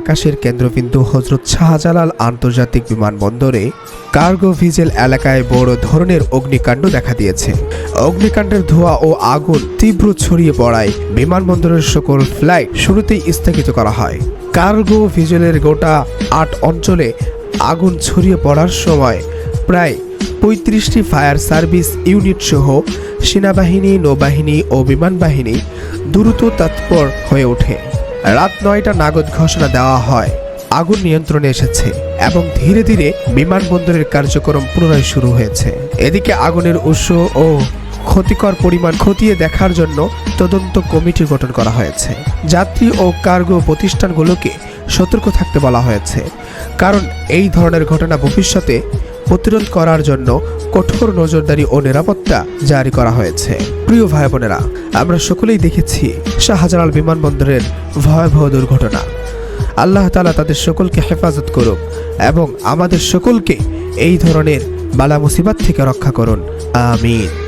আকাশের কেন্দ্রবিন্দু হজরত শাহজালাল আন্তর্জাতিক বিমানবন্দরে কার্গো ভিজেল এলাকায় বড় ধরনের অগ্নিকাণ্ড দেখা দিয়েছে। অগ্নিকাণ্ডের ধোঁয়া ও আগুন তীব্র ছড়িয়ে পড়ায় বিমানবন্দরের সকল ফ্লাইট শুরুতেই স্থগিত করা হয়। কার্গো ভিজেলের গোটা আট অঞ্চলে আগুন ছড়িয়ে পড়ার সময় প্রায় পঁয়ত্রিশটি ফায়ার সার্ভিস ইউনিট সহ সেনাবাহিনী, নৌবাহিনী ও বিমান বাহিনী দ্রুত তৎপর হয়ে ওঠে। রাত নয়টা নাগদ ঘোষণা দেওয়া হয়। আগুন নিয়ন্ত্রণে এসেছে এবং ধীরে ধীরে বিমানবন্দরের কার্যক্রম পুনরায় শুরু হয়েছে। এদিকে আগুনের উৎস ও ক্ষতিকর পরিমাণ খতিয়ে দেখার জন্য তদন্ত কমিটি গঠন করা হয়েছে। যাত্রী ও কার্গো প্রতিষ্ঠানগুলোকে সতর্ক থাকতে বলা হয়েছে। কারণ এই ধরনের ঘটনা ভবিষ্যতে প্রতিরোধ করার জন্য কঠোর নজরদারি ও নিরাপত্তা জারি করা হয়েছে। প্রিয় ভাই বোনেরা, আমরা সকলেই দেখেছি শাহজালাল বিমানবন্দরের ভয়াবহ দুর্ঘটনা। আল্লাহ তালা তাদের সকলকে হেফাজত করুক এবং আমাদের সকলকে এই ধরনের বালা মুসিবাত থেকে রক্ষা করুন। আমিন।